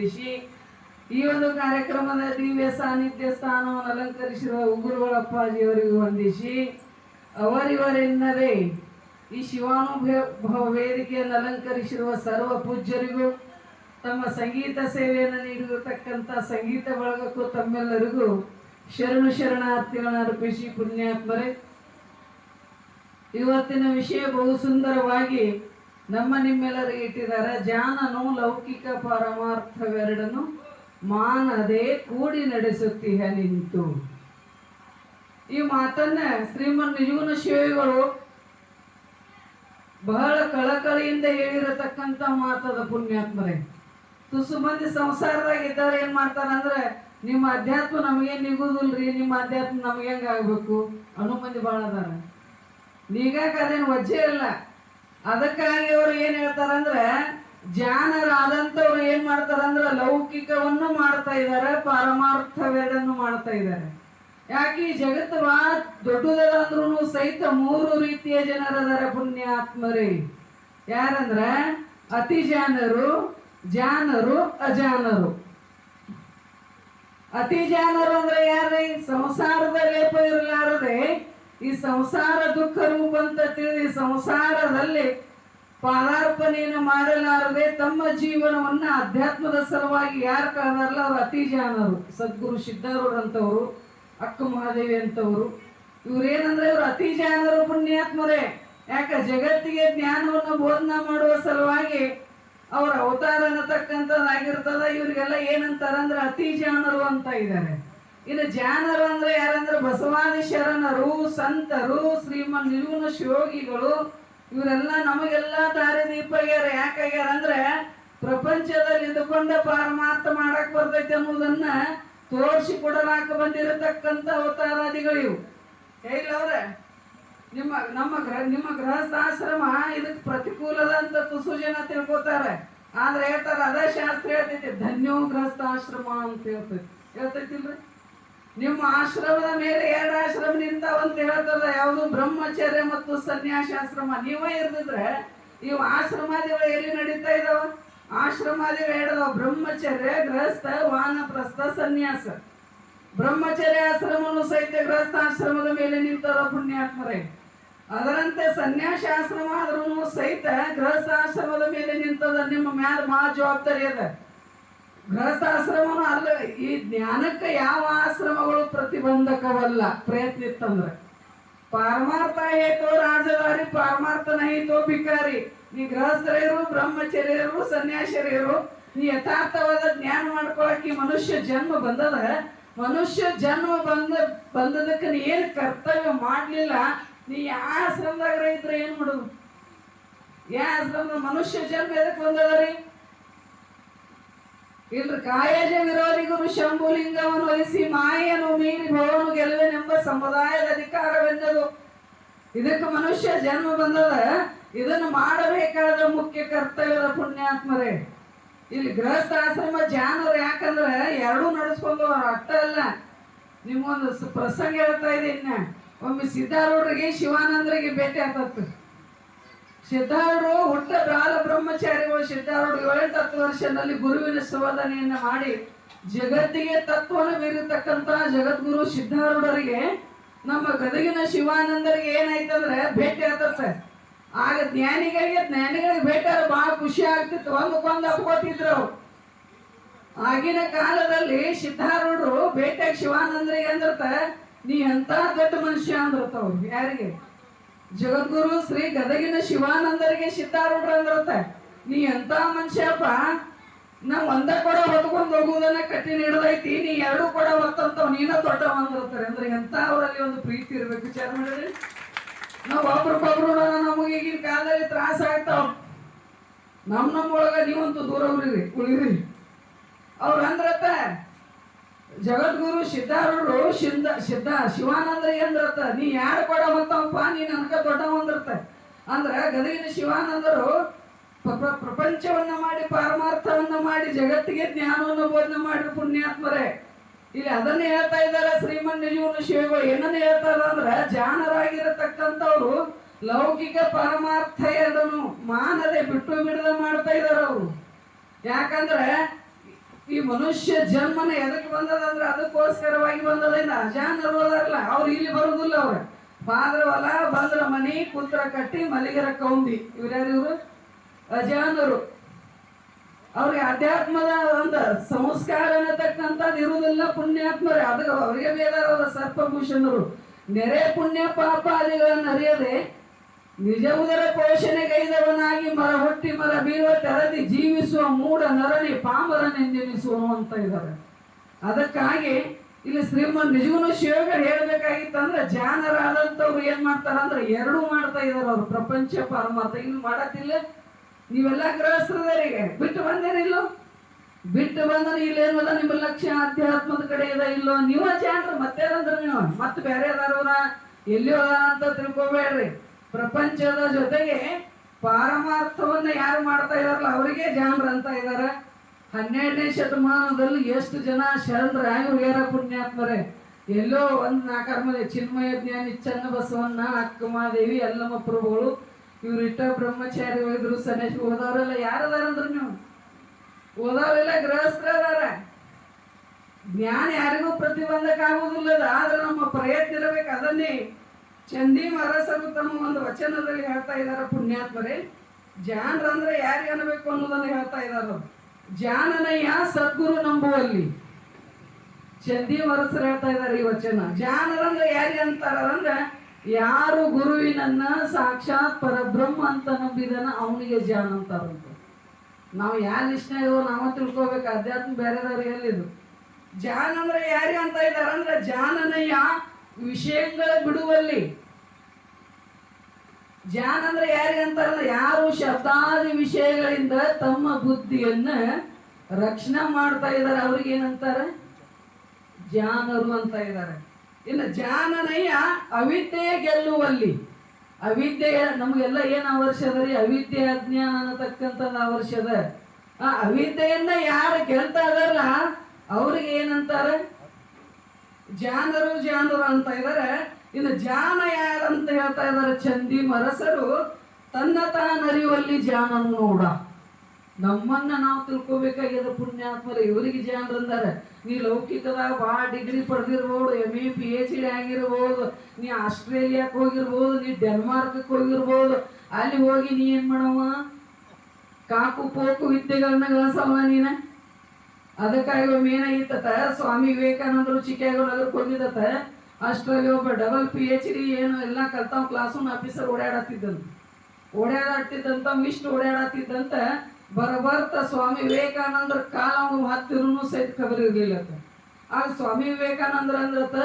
ವಂದಿಸಿ ಈ ಒಂದು ಕಾರ್ಯಕ್ರಮದ ದಿವ್ಯ ಸಾನ್ನಿಧ್ಯ ಸ್ಥಾನವನ್ನು ಅಲಂಕರಿಸಿರುವ ಉಗುರುಗಳಪ್ಪಾಜಿಯವರಿಗೂ ವಂದಿಸಿ, ಅವರಿವರೆನ್ನದೇ ಈ ಶಿವಾನುಭವ ವೇದಿಕೆಯನ್ನು ಅಲಂಕರಿಸಿರುವ ಸರ್ವ ಪೂಜ್ಯರಿಗೂ ತಮ್ಮ ಸಂಗೀತ ಸೇವೆಯನ್ನು ನೀಡಿರತಕ್ಕಂಥ ಸಂಗೀತ ಬಳಗಕ್ಕೂ ತಮ್ಮೆಲ್ಲರಿಗೂ ಶರಣು ಶರಣಾರ್ಥಿಗಳನ್ನು ಅರ್ಪಿಸಿ ಪುಣ್ಯಾತ್ಮರೇ. ಇವತ್ತಿನ ವಿಷಯ ಬಹು ಸುಂದರವಾಗಿ ನಮ್ಮ ನಿಮ್ಮೆಲ್ಲರಿಗೆ ಇಟ್ಟಿದ್ದಾರೆ. ಜಾನನು ಲೌಕಿಕ ಪರಮಾರ್ಥವೆರಡನ್ನು ಮಾನದೆ ಕೂಡಿ ನಡೆಸುತ್ತೀಯ ನಿಂತು. ಈ ಮಾತನ್ನ ಶ್ರೀಮನ್ ನಿಜವನ ಶಿವಗಳು ಬಹಳ ಕಳಕಳಿಯಿಂದ ಹೇಳಿರತಕ್ಕಂತ ಮಾತದ ಪುಣ್ಯಾತ್ಮರೇ. ತುಸು ಮಂದಿ ಸಂಸಾರದಾಗ ಇದ್ದಾರೆ, ಏನ್ ಮಾಡ್ತಾರಂದ್ರೆ, ನಿಮ್ಮ ಅಧ್ಯಾತ್ಮ ನಮಗೇನು ನಿಗುದಿಲ್ರಿ? ನಿಮ್ಮ ಅಧ್ಯಾತ್ಮ ನಮ್ಗೆ ಹೆಂಗಾಗಬೇಕು ಅನುಮಂದಿ ಭಾಳ ಅದಾರ ನೀಗಾಕ ಅದೇನು ವಜ್ಜೆ ಇಲ್ಲ. ಅದಕ್ಕಾಗಿ ಅವ್ರು ಏನ್ ಹೇಳ್ತಾರಂದ್ರೆ ಜಾನರಾದಂಥವ್ರು ಏನ್ ಮಾಡ್ತಾರಂದ್ರ, ಲೌಕಿಕವನ್ನು ಮಾಡ್ತಾ ಇದ್ದಾರೆ ಪಾರಮಾರ್ಥವೆರಡನ್ನು ಮಾಡ್ತಾ ಇದ್ದಾರೆ. ಯಾಕೆ ಈ ಜಗತ್ತು ಬಹಳ ದೊಡ್ಡದಾದ್ರೂ ಸಹಿತ ಮೂರು ರೀತಿಯ ಜನರದಾರ ಪುಣ್ಯಾತ್ಮರೇ. ಯಾರಂದ್ರ ಅತಿ ಜಾನರು ಜಾನರು ಅಜಾನರು ಅತಿ ಜಾನರು ಅಂದ್ರೆ ಯಾರೇ ಸಂಸಾರದ ಲೇಪ ಇರಲಾರದೆ ಈ ಸಂಸಾರ ದುಃಖ ರೂಪ ಅಂತ ತಿಳಿದು ಸಂಸಾರದಲ್ಲಿ ಪಾದಾರ್ಪಣೆಯನ್ನು ಮಾಡಲಾರದೆ ತಮ್ಮ ಜೀವನವನ್ನ ಅಧ್ಯಾತ್ಮದ ಸಲುವಾಗಿ ಯಾರು ಕಳೆದಾರಲ್ಲ ಅವರು ಅತಿ ಜಾನರು ಸದ್ಗುರು ಸಿದ್ಧಾರೂಢಂಥವ್ರು ಅಕ್ಕ ಮಹಾದೇವಿ ಅಂತವರು. ಇವ್ರೇನಂದ್ರೆ ಇವರು ಅತಿ ಜಾನರು ಪುಣ್ಯಾತ್ಮರೇ. ಯಾಕ? ಜಗತ್ತಿಗೆ ಜ್ಞಾನವನ್ನು ಬೋಧನಾ ಮಾಡುವ ಸಲುವಾಗಿ ಅವರ ಅವತಾರ ಅನ್ನತಕ್ಕಂಥದ್ದಾಗಿರ್ತದ ಇವ್ರಿಗೆಲ್ಲ ಏನಂತಾರಂದ್ರೆ ಅತಿ ಜಾನರು ಅಂತ ಇದ್ದಾರೆ ಇನ್ನು ಜಾನರು ಅಂದ್ರೆ ಯಾರಂದ್ರೆ ಬಸವಾದಿ ಶರಣರು, ಸಂತರು, ಶ್ರೀಮನ್ ನಿರ್ಗುಣ ಶಿವೋಗಿಗಳು, ಇವರೆಲ್ಲ ನಮಗೆಲ್ಲ ದಾರಿದೀಪಗ್ಯಾರ ಯಾಕಾಗ್ಯಾರ ಅಂದ್ರೆ ಪ್ರಪಂಚದಲ್ಲಿ ಇದ್ದುಕೊಂಡ ಪಾರಮಾರ್ಥ ಮಾಡಕ್ ಬರ್ತೈತೆ ಅನ್ನೋದನ್ನ ತೋರಿಸಿ ಕೊಡಲಾಕ ಬಂದಿರತಕ್ಕಂತ ಅವತಾರಾದಿಗಳು ಇವು ಹೇಳವ್ರೆ ನಿಮ್ಮ, ನಮ್ಮ ಗ್ರಹ ನಿಮ್ಮ ಗೃಹಸ್ಥಾಶ್ರಮ ಇದಕ್ಕೆ ಪ್ರತಿಕೂಲದ ಅಂತ ತುಸು ಜನ ತಿಳ್ಕೊತಾರೆ. ಆದ್ರೆ ಹೇಳ್ತಾರ, ಅದೇ ಶಾಸ್ತ್ರ ಹೇಳ್ತೈತಿ, ಧನ್ಯೋ ಗೃಹಸ್ಥಾಶ್ರಮ ಅಂತ ಹೇಳ್ತೈತಿ. ಹೇಳ್ತೈತಿಲ್ರಿ? ನಿಮ್ಮ ಆಶ್ರಮದ ಮೇಲೆ ಎರಡು ಆಶ್ರಮ ನಿಂತಾವ ಅಂತ ಹೇಳ್ತಾರಲ್ಲ, ಯಾವುದು ಬ್ರಹ್ಮಚರ್ಯ ಮತ್ತು ಸನ್ಯಾಸಾಶ್ರಮ. ನೀವೇ ಇರ್ದಿದ್ರೆ ಇವು ಆಶ್ರಮಾದಿಗಳು ಎಲ್ಲಿ ನಡೀತಾ ಇದಾವ? ಆಶ್ರಮಾದಿಗಳು ಹೇಳಿದವ, ಬ್ರಹ್ಮಚರ್ಯ, ಗೃಹಸ್ಥ, ವಾನಪ್ರಸ್ಥ, ಸನ್ಯಾಸ. ಬ್ರಹ್ಮಚರ್ಯ ಆಶ್ರಮನು ಸಹಿತ ಗೃಹಸ್ಥಾಶ್ರಮದ ಮೇಲೆ ನಿಂತದ ಪುಣ್ಯಾತ್ಮರೇ. ಅದರಂತೆ ಸನ್ಯಾಸಾಶ್ರಮ ಆದ್ರೂ ಸಹಿತ ಗೃಹಸ್ಥಾಶ್ರಮದ ಮೇಲೆ ನಿಂತದ ನಿಮ್ಮ ಮ್ಯಾಲ ಮಹಾ ಜವಾಬ್ದಾರಿ ಅದ. ಗೃಹಸ್ಥಾಶ್ರಮನು ಅಲ್ಲ, ಈ ಜ್ಞಾನಕ್ಕೆ ಯಾವ ಆಶ್ರಮಗಳು ಪ್ರತಿಬಂಧಕವಲ್ಲ? ಪ್ರಯತ್ನ ಇತ್ತಂದ್ರೆ ಪಾರಮಾರ್ಥ ಹೇತೋ ರಾಜದಾರಿ ಪಾರಮಾರ್ಥ ನಹಿತೋ ಭಿಕಾರಿ. ನೀ ಗೃಹಸ್ಥರೇರು, ಬ್ರಹ್ಮಚರ್ಯರು ಸನ್ಯಾಸರಿಯರು ನೀ ಯಥಾರ್ಥವಾದ ಜ್ಞಾನ ಮಾಡ್ಕೊಳಕ್ ಈ ಮನುಷ್ಯ ಜನ್ಮ ಬಂದದ? ಮನುಷ್ಯ ಜನ್ಮ ಬಂದ, ಬಂದದಕ್ಕೆ ನೀ ಏನು ಕರ್ತವ್ಯ ಮಾಡಲಿಲ್ಲ? ನೀ ಯಾವ ಆಶ್ರಮದಾಗ ಇದ್ರೆ ಏನು ಮಾಡೋದು? ಯಾ ಆಶ್ರಮದ ಮನುಷ್ಯ ಜನ್ಮ ಎದಕ್ಕೆ ಬಂದದ ಇಲ್ರಿ, ಕಾಯಜ ವಿರೋಧಿಗರು ಶಂಭುಲಿಂಗವನ್ನು ವಹಿಸಿ ಮಾಯನು ಮೀರಿ ಭವನು ಗೆಲ್ಲುವೆನೆಂಬ ಸಮುದಾಯದ ಅಧಿಕಾರವೆಂದದು. ಇದಕ್ಕೆ ಮನುಷ್ಯ ಜನ್ಮ ಬಂದದ, ಇದನ್ನು ಮಾಡಬೇಕಾದ ಮುಖ್ಯ ಕರ್ತವ್ಯದ ಪುಣ್ಯಾತ್ಮರೇ. ಇಲ್ಲಿ ಗೃಹಸ್ಥಾಶ್ರಮ ಜಾನರು ಯಾಕಂದ್ರೆ ಎರಡೂ ನಡೆಸ್ಕೊಂಡು ಅರ್ಥ ಅಲ್ಲ. ನಿಮ್ಗೊಂದು ಪ್ರಸಂಗ ಹೇಳ್ತಾ ಇದ್ದೀನಿ ಒಮ್ಮೆ ಸಿದ್ಧಾರೂಢರಿಗೆ, ಶಿವಾನಂದರಿಗೆ ಭೇಟಿ ಆಗ್ತತ್ತು ಸಿದ್ಧಾರೂಢರು ಹುಟ್ಟ ಬಾಲ ಬ್ರಹ್ಮಚಾರಿಗಳು ಸಿದ್ಧಾರೂಢರು ಏಳೆಂಟು ಹತ್ತು ವರ್ಷದಲ್ಲಿ ಗುರುವಿನ ಸಂವಾದನೆಯನ್ನು ಮಾಡಿ ಜಗತ್ತಿಗೆ ತತ್ವವನ್ನು ಮೀರಿರ್ತಕ್ಕಂತಹ ಜಗದ್ಗುರು ಸಿದ್ಧಾರೂಢರಿಗೆ ನಮ್ಮ ಗದಗಿನ ಶಿವಾನಂದರಿಗೆ ಏನಾಯ್ತಂದ್ರೆ ಭೇಟಿ ಆಗ್ತದೆ ಆಗ ಜ್ಞಾನಿಗಳಿಗೆ ಜ್ಞಾನಿಗಳಿಗೆ ಭೇಟಿ ಆದ್ರೆ ಬಹಳ ಖುಷಿ ಆಗ್ತಿತ್ತು. ಒಂದಕ್ಕೊಂದು ಅಪ್ಕೋತಿದ್ರು ಆಗಿನ ಕಾಲದಲ್ಲಿ ಸಿದ್ಧಾರೂಢರು ಭೇಟಿಯಾಗಿ ಶಿವಾನಂದರಿಗೆ ಅಂದಿರ್ತ, ನೀ ಎಂತ ದೊಡ್ಡ ಮನುಷ್ಯ ಅಂದ್ರತ ಅವ್ರು. ಯಾರಿಗೆ? ಜಗದ್ಗುರು ಶ್ರೀ ಗದಗಿನ ಶಿವಾನಂದರಿಗೆ ಸಿದ್ಧಾರೂಢರು ಅಂದ್ರತ ನೀ ಎಂತ ಮನುಷ್ಯಪ್ಪ? ನಾ ಒಂದ ಕೊಡ ಹೊತ್ಕೊಂಡು ಹೋಗುವುದನ್ನ ಕಟ್ಟಿ ನೀಡದೈತಿ, ನೀ ಎರಡು ಕೊಡ ಹೊತ್ತಂತವ್, ನೀನ ದೊಡ್ಡ ಬಂದಿರ್ತಾರೆ ಅಂದ್ರೆ ಎಂತ ಅವರಲ್ಲಿ ಒಂದು ಪ್ರೀತಿ ಇರ್ಬೇಕು ವಿಚಾರ ಮಾಡಿದ್ರಿ? ನಾವು ಒಬ್ರಿಗೊಬ್ರು ನಮಗೆ ಈಗಿನ ಕಾಲದಲ್ಲಿ ತ್ರಾಸ ಆಗ್ತಾವ. ನಮ್ ನಮ್ಮೊಳಗ ನೀವಂತೂ ದೂರ ಉಳಿರಿ ಉಳಿರಿ. ಅವ್ರ ಅಂದ್ರತ್ತ ಜಗದ್ಗುರು ಸಿದ್ಧಾರೂಢರು ಸಿದ್ಧ ಸಿದ್ಧ ಶಿವಾನಂದ ಅಂದ್ರತ್ತ ನೀ ಯಾರು ಕೊಡ ಮತ್ತಪ್ಪ? ನೀ ನನ್ಕ ದೊಡ್ಡವ ಅಂದ್ರೆ ಅಂದ್ರ ಗದಗಿನ ಶಿವಾನಂದರು ಪ್ರ- ಪ್ರ- ಪ್ರಪಂಚವನ್ನ ಮಾಡಿ, ಪಾರಮಾರ್ಥವನ್ನ ಮಾಡಿ, ಜಗತ್ತಿಗೆ ಜ್ಞಾನವನ್ನು ಬೋಧನೆ ಮಾಡಿ ಪುಣ್ಯಾತ್ಮರೇ. ಇಲ್ಲಿ ಅದನ್ನ ಹೇಳ್ತಾ ಇದ್ದಾರೆ ಶ್ರೀಮನ್ ಜೀವನ ಶಿವಗಳು ಏನನ್ನ ಹೇಳ್ತಾರ ಅಂದ್ರೆ, ಜಾಣರಾಗಿರತಕ್ಕಂಥವ್ರು ಲೌಕಿಕ ಪರಮಾರ್ಥ ಎರಡನ್ನು ಮಾನದೆ ಬಿಟ್ಟು ಬಿಡದ ಮಾಡ್ತಾ ಇದಾರ ಅವರು. ಯಾಕಂದ್ರೆ ಈ ಮನುಷ್ಯ ಜನ್ಮನ ಎದಕ್ಕೆ ಬಂದದಂದ್ರೆ ಅದಕ್ಕೋಸ್ಕರವಾಗಿ ಬಂದದೇನ? ಅಜಾನರು ಅದಾರಲ್ಲ ಅವ್ರು ಇಲ್ಲಿ ಬರುದಿಲ್ಲ ಅವ್ರ. ಹೊಲ ಬಂದ್ರ ಮನಿ ಕುತ್ರ ಕಟ್ಟಿ ಮಲಿಗರ ಕೌಂದಿ ಇವ್ರ್ಯಾರು ಇವರು? ಅಜಾನರು. ಅವ್ರಿಗೆ ಅಧ್ಯಾತ್ಮದ ಒಂದು ಸಂಸ್ಕಾರ ಅನ್ನತಕ್ಕಂಥದ್ದು ಇರುವುದಿಲ್ಲ ಪುಣ್ಯಾತ್ಮರೇ. ಅದಕ್ಕೆ ಅವ್ರಿಗೆ ಬೇದಾರ ಸರ್ಪಭೂಷಣರು. ನೆರೆ ಪುಣ್ಯ ಪಾಪಾದಿಗಳನ್ನು ಅರಿಯದೆ ನಿಜ ಉದರ ಪೋಷಣೆಗೈದವನಾಗಿ ಮರ ಹೊಟ್ಟಿ ಮರ ಬೀರುವ ತೆರದಿ ಜೀವಿಸುವ ಮೂಢ ನರಳಿ ಪಾಮರನೆಂದೆನಿಸುವನು ಅಂತ ಇದ್ದಾರೆ. ಅದಕ್ಕಾಗಿ ಇಲ್ಲಿ ಶ್ರೀಮನ್ ನಿಜವೂ ಶಿವಗಳು ಹೇಳ್ಬೇಕಾಗಿತ್ತಂದ್ರೆ ಜಾನರಾದಂಥವ್ರು ಏನ್ ಮಾಡ್ತಾರಂದ್ರೆ ಎರಡೂ ಮಾಡ್ತಾ ಇದಾರೆ ಅವ್ರು. ಪ್ರಪಂಚ ಪರಮಾರ್ಥ. ಇಲ್ಲಿ ಮಾಡತ್ತಿಲ್ಲ. ನೀವೆಲ್ಲ ಗೃಹಸ್ಥರಿಗೆ ಬಿಟ್ಟು ಬಂದೇನಿಲ್ಲ ಬಿಟ್ಟು ಬಂದ್ರೆ ಇಲ್ಲೇನಲ್ಲ ನಿಮ್ಮ ಲಕ್ಷ್ಯ? ಅಧ್ಯಾತ್ಮದ ಕಡೆ ಇದೆ ಇಲ್ಲೋ? ನೀವ ಜಾನ್ರ, ಮತ್ತೇನಂದ್ರೆ ನೀವು? ಮತ್ತೆ ಬೇರೆ ಎಲ್ಲಿ ಅಂತ ತಿಳ್ಕೊಬೇಡ್ರಿ. ಪ್ರಪಂಚದ ಜೊತೆಗೆ ಪಾರಮಾರ್ಥವನ್ನ ಯಾರು ಮಾಡ್ತಾ ಇದಾರಲ್ಲ, ಅವರಿಗೆ ಜಾನ್ರ ಅಂತ ಇದ್ದಾರೆ ಹನ್ನೆರಡನೇ ಶತಮಾನದಲ್ಲಿ ಎಷ್ಟು ಜನ ಶರಣರ ಇವ್ರಿಗಾರ ಪುಣ್ಯಾತ್ಮರೆ. ಎಲ್ಲೋ ಒಂದು ನಾಲ್ಕಾರು ಚಿನ್ಮಯ ಜ್ಞಾನಿ ಚನ್ನ ಬಸವಣ್ಣ ಅಕ್ಕಮಾದೇವಿ ಎಲ್ಲಮ್ಮ ಪ್ರಭುಗಳು, ಇವ್ರು ಇಟ್ಟ ಬ್ರಹ್ಮಚಾರಿಗಳಿದ್ರು, ಸನ್ಯಾಸಿ ಓದೋರೆಲ್ಲ ಯಾರದಾರ ಯಾರದಾರಂದ್ರ ನೀವು? ಓದೋರೆಲ್ಲ ಗೃಹಸ್ಥರದಾರ ಜ್ಞಾನ ಯಾರಿಗೂ ಪ್ರತಿಬಂಧಕ ಆಗುವುದಿಲ್ಲದ ಆದ್ರೆ ನಮ್ಮ ಪ್ರಯತ್ನ ಇರಬೇಕು. ಅದನ್ನೇ ಚಂದಿ ಮಹಾರಾಸರು ತಮ್ಮ ಒಂದು ವಚನದಲ್ಲಿ ಹೇಳ್ತಾ ಇದ್ದಾರೆ ಪುಣ್ಯಾತ್ಮರೇ. ಜಾನ್ರಂದ್ರೆ ಯಾರಿಗೆ ಅನ್ಬೇಕು ಅನ್ನೋದನ್ನು ಹೇಳ್ತಾ ಇದ್ದಾರೆ ಜಾನನಯ್ಯ ಸದ್ಗುರು ನಂಬುವಲ್ಲಿ. ಚಂದಿ ಮರಸರು ಹೇಳ್ತಾ ಇದ್ದಾರೆ ಈ ವಚನ. ಜಾನರಂದ್ರೆ ಯಾರಿಗೆ ಅಂತಾರಂದ್ರೆ ಯಾರು ಗುರುವಿನನ್ನ ಸಾಕ್ಷಾತ್ ಪರಬ್ರಹ್ಮ ಅಂತ ನಂಬಿದನ ಅವನಿಗೆ ಜಾನ್ ಅಂತಾರಂತ. ನಾವು ಯಾರ ಇದೋ ನಾವು ತಿಳ್ಕೊಬೇಕು. ಅಧ್ಯಾತ್ಮ ಬೇರೆದವ್ರಿಗೆ ಎಲ್ಲಿದು? ಜಾನ್ ಅಂದ್ರೆ ಯಾರಿಗೆ ಅಂತ ಇದ್ದಾರೆ ಅಂದ್ರೆ, ಜಾನನಯ್ಯ ವಿಷಯಗಳ ಬಿಡುವಲ್ಲಿ. ಜಾನ್ ಅಂದ್ರೆ ಯಾರಿಗೆ ಅಂತಾರಂದ್ರೆ ಯಾರು ಶತಾದಿ ವಿಷಯಗಳಿಂದ ತಮ್ಮ ಬುದ್ಧಿಯನ್ನ ರಕ್ಷಣೆ ಮಾಡ್ತಾ ಇದ್ದಾರೆ, ಅವ್ರಿಗೆ ಏನಂತಾರೆ? ಜಾನರು ಅಂತ ಇದ್ದಾರೆ. ಇನ್ನು ಜಾನನಯ್ಯ ಅವಿದ್ಯೆ ಗೆಲ್ಲುವಲ್ಲಿ. ಅವಿದ್ಯೆ, ನಮಗೆಲ್ಲ ಏನ್ ಅವಶ್ಯದ ರೀ? ಅವಿದ್ಯೆ ಅಜ್ಞಾನ ಅನ್ನತಕ್ಕಂಥದ್ದು ಅವಶ್ಯದ ಆ ಅವಿದ್ಯೆಯನ್ನ ಯಾರು ಗೆಲ್ತಾ ಇದಾರಲ್ಲ ಅವ್ರಿಗೆ ಏನಂತಾರೆ? ಜಾನರು ಜಾನರು ಅಂತ ಇದಾರೆ. ಇನ್ನು ಜಾನ ಯಾರಂತ ಹೇಳ್ತಾ ಇದ್ದಾರೆ ಚಂದಿ ಮರಸರು, ತನ್ನ ತಾನರಿಯುವಲ್ಲಿ ಜಾನನು ನೋಡ. ನಮ್ಮನ್ನ ನಾವು ತಿಳ್ಕೋಬೇಕಾಗಿದೆ ಪುಣ್ಯಾತ್ಮರು, ಇವರಿಗೆ ಜಾನರಂದಾರೆ ನೀ ಲೌಕಿಕದಾಗ ಭಾಳ degree ಪಡೆದಿರ್ಬೋದು M A P H D ಆಗಿರ್ಬೋದು, ನೀ ಆಸ್ಟ್ರೇಲಿಯಾಕ್ಕೆ ಹೋಗಿರ್ಬೋದು, ನೀ ಡೆನ್ಮಾರ್ಕ್ ಹೋಗಿರ್ಬೋದು, ಅಲ್ಲಿ ಹೋಗಿ ನೀ ಏನು ಮಾಡವ ಕಾಕು ಪೋಕು ವಿದ್ಯೆಗಳನ್ನ ಗಳಿಸವ ನೀನ? ಅದಕ್ಕಾಗಿ ಒಮ್ಮೆ ಏನಾಗಿತ್ತ ಸ್ವಾಮಿ ವಿವೇಕಾನಂದರು ಚಿಕಾಗೋ ನಗರ ಕೊಂದಿದತ್ತ ಅಷ್ಟರಲ್ಲಿ ಒಬ್ಬ ಡಬಲ್ ಪಿ ಎಚ್ ಡಿ ಏನು ಎಲ್ಲ ಕಲ್ತಾವ್ ಕ್ಲಾಸ್ ರೂಮ್ ಆಫೀಸರ್ ಓಡಾಡತ್ತಿದ್ದಂತ ಓಡಾಡತ್ತಿದ್ದಂತ, ಮಿಸ್ಟ್ ಓಡಾಡತ್ತಿದ್ದಂತ, ಬರಬರ್ತ ಸ್ವಾಮಿ ವಿವೇಕಾನಂದರ ಕಾಲ ಅವ್ನು ಹತ್ತಿರೂ ಸಹಿತ ಖಬರ್ ಇರ್ಲಿಲ್ಲ ಅಂತ ಆಗ ಸ್ವಾಮಿ ವಿವೇಕಾನಂದ್ರ ಅಂದ್ರತ,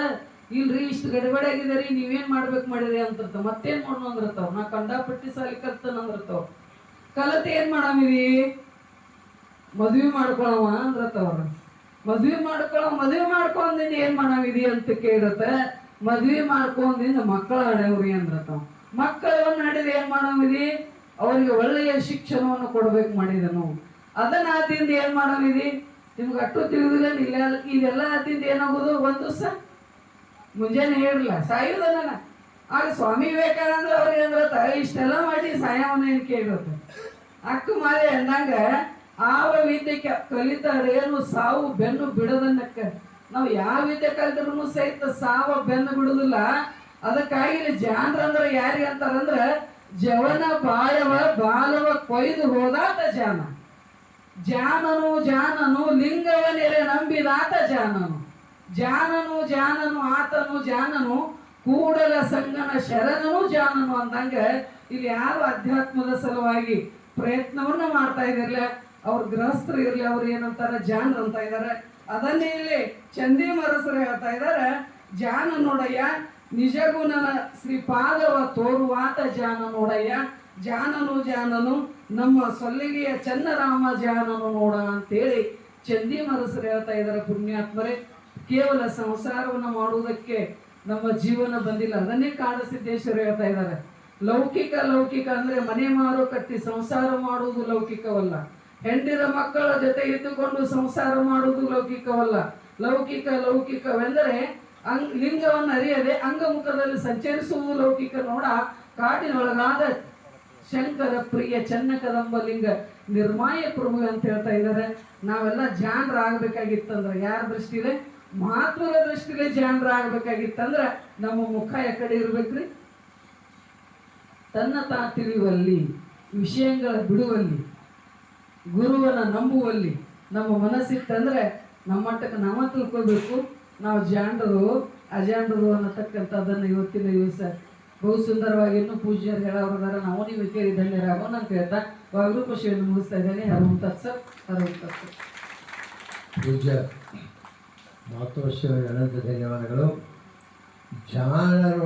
ಇಲ್ರಿ, ಇಷ್ಟು ಗಡಿಬಡಿ ರೀ ನೀವೇನ್ ಮಾಡ್ಬೇಕು ಮಾಡಿರಿ ಅಂತರ್ತ ಮತ್ತೇನ್ ಮಾಡೋಣ ಅಂದ್ರತಾವ್ ನಾ ಕಂಡಾಪಟ್ಟಿ ಸಾಲಿ ಕಲ್ತನ ಅಂದ್ರತಾವ್ ಕಲತ್ ಏನ್ ಮಾಡಾಮಿರಿ? ಮದ್ವಿ ಮಾಡ್ಕೊಳವ ಅಂದ್ರತವ್ರ ಮದ್ವಿ ಮಾಡ್ಕೊಳ ಮದ್ವಿ ಮಾಡ್ಕೊಂದಿಂದ ಏನ್ ಮಾಡವಿದಿ ಅಂತ ಕೇಳತ್ತೆ ಮದ್ವಿ ಮಾಡ್ಕೊಂದಿಂದ ಮಕ್ಕಳ ಹಡೆಯವ್ರಿ ಅಂದ್ರತಾವ್ ಮಕ್ಕಳನ್ನ ನಡೆದು ಏನ್ ಮಾಡವಿದಿ ಅವರಿಗೆ ಒಳ್ಳೆಯ ಶಿಕ್ಷಣವನ್ನು ಕೊಡ್ಬೇಕು ಮಾಡಿದನು ಅದನ್ನ ಆದಿಂದ ಏನ್ ಮಾಡವಿದಿ ನಿಮ್ಗೆ ಅಟ್ಟು ತಿಳಿದಿಲ್ಲ, ಇಲ್ಲ, ಇದೆಲ್ಲ ಆದಿಂದ ಏನಾಗೋದು? ಒಂದು ದಿವಸ ಮುಂಜಾನೆ ಹೇಳಿಲ್ಲ ಸಾಯುವುದನ್ನ ಆಗ ಸ್ವಾಮಿ ವಿವೇಕಾನಂದ್ರ ಅವ್ರಿಗೆ ಅಂದ್ರ ಇಷ್ಟೆಲ್ಲ ಮಾಡಿ ಸಾಯವನ್ನ ಏನ್ ಕೇಳಿರುತ್ತೆ ಅಕ್ಕ ಮಾರಿ ಅಂದಂಗ ಆವ ವಿದ್ಯೆ ಕಲಿತಾರೇನು ಸಾವು ಬೆನ್ನು ಬಿಡದನ್ನಕ್ಕ ನಾವು ಯಾವ ವಿದ್ಯೆ ಕಲಿತರೂ ಸಹಿತ ಸಾವ ಬೆನ್ನು ಬಿಡುದಿಲ್ಲ. ಅದಕ್ಕಾಗಿ ಜಾನ್ರ ಅಂದ್ರೆ ಯಾರಿಗೆ ಅಂತಾರಂದ್ರೆ ಜವನ ಬಾಯವ ಬಾಲವ ಕೊಯ್ದು ಹೋದಾತ ಜಾನ. ಜಾನನು ಜಾನನು ಲಿಂಗವನೆರೆ ನಂಬಿದಾತ ಜಾನನು. ಜಾನನು ಜಾನನು ಆತನು ಜಾನನು ಕೂಡಲ ಸಂಗನ ಶರಣನು ಜಾನನು ಅಂದಂಗ ಇಲ್ಲಿ ಯಾರು ಅಧ್ಯಾತ್ಮದ ಸಲುವಾಗಿ ಪ್ರಯತ್ನವನ್ನ ಮಾಡ್ತಾ ಇದಿರಲ್ಲ ಅವ್ರ ಗೃಹಸ್ಥರು ಇರ್ಲಿ, ಅವ್ರು ಏನಂತಾರೆ, ಜಾನ್ ಅಂತ ಇದ್ದಾರೆ ಅದನ್ನೇ ಇಲ್ಲಿ ಚಂದಿ ಮರಸರು ಹೇಳ್ತಾ ಇದ್ದಾರೆ ಜಾನ ನೋಡಯ್ಯ ನಿಜಗುಣನ ಶ್ರೀಪಾದವ ತೋರುವಾತ ಜಾನ ನೋಡಯ್ಯ ಜಾನನು ಜಾನನು, ನಮ್ಮ ಸೊಲ್ಲಿಗೆಯ ಚನ್ನರಾಮ ಜಾನನು ನೋಡ ಅಂತೇಳಿ ಚಂದಿ ಮರಸರು ಹೇಳ್ತಾ ಇದ್ದಾರೆ ಪುಣ್ಯಾತ್ಮರೇ. ಕೇವಲ ಸಂಸಾರವನ್ನು ಮಾಡುವುದಕ್ಕೆ ನಮ್ಮ ಜೀವನ ಬಂದಿಲ್ಲ. ಅದನ್ನೇ ಕಾಡಸಿದ್ದೇಶ್ವರು ಹೇಳ್ತಾ ಇದ್ದಾರೆ ಲೌಕಿಕ ಲೌಕಿಕ ಅಂದ್ರೆ ಮನೆ ಮಾರುಕಟ್ಟೆ ಸಂಸಾರ ಮಾಡುವುದು ಲೌಕಿಕವಲ್ಲ. ಹೆಂಡಿರ ಮಕ್ಕಳ ಜೊತೆ ಇದ್ದುಕೊಂಡು ಸಂಸಾರ ಮಾಡುವುದು ಲೌಕಿಕವಲ್ಲ. ಲೌಕಿಕ, ಲೌಕಿಕವೆಂದರೆ ಅಂಗ್, ಲಿಂಗವನ್ನು ಅರಿಯದೆ ಅಂಗಮುಖದಲ್ಲಿ ಸಂಚರಿಸುವುದು ಲೌಕಿಕ ನೋಡ ಕಾಡಿನೊಳಗಾದ ಶಂಕರ ಪ್ರಿಯ ಚನ್ನಕದಂಬ ಲಿಂಗ ನಿರ್ಮಾಯ ಪ್ರಭು ಅಂತ ಹೇಳ್ತಾ ಇದ್ದಾರೆ. ನಾವೆಲ್ಲ ಜಾಣರ ಆಗ್ಬೇಕಾಗಿತ್ತಂದ್ರೆ ಯಾರ ದೃಷ್ಟಿಲೆ? ಮಹಾತ್ಮರ ದೃಷ್ಟಿಲೆ ಜಾಣರ ಆಗ್ಬೇಕಾಗಿತ್ತಂದ್ರೆ ನಮ್ಮ ಮುಖ ಎಕ್ಕಡೆ ಇರ್ಬೇಕ್ರಿ. ತನ್ನ ತಾ ತಿಳಿಯುವಲ್ಲಿ ವಿಷಯಗಳ ಬಿಡುವಲ್ಲಿ ಗುರುವನ ನಂಬುವಲ್ಲಿ ನಮ್ಮ ಮನಸ್ಸಿತ್ತಂದ್ರೆ ನಮ್ಮ ಮಟ್ಟಕ್ಕೆ ನಾವ ತಿಳ್ಕೊಬೇಕು ನಾವು ಜಾಂಡರು ಅಜಾಂಡರು ಅನ್ನತಕ್ಕಂಥದ್ದನ್ನು ಇವತ್ತಿನ ದಿವಸ ಬಹು ಸುಂದರವಾಗಿ ಇನ್ನೂ ಪೂಜ್ಯರು ಹೇಳೋರಿದ್ದಾರೆ. ನಾವು ನೀವು ಕೇಳಿ ಧನ್ಯರಾಗೋಣ ಅಂತ ಹೇಳ್ತಾ ವಾಗರು ಖುಷಿಯನ್ನು ಮುಗಿಸ್ತಾ ಇದ್ದೇನೆ. ಹರವು ತತ್ಸ ಹರವು ತತ್ಸ ಪೂಜ್ಯ ಮಾತೋಶ್ವರ ಧನ್ಯವಾದಗಳು. ಜಾಣರು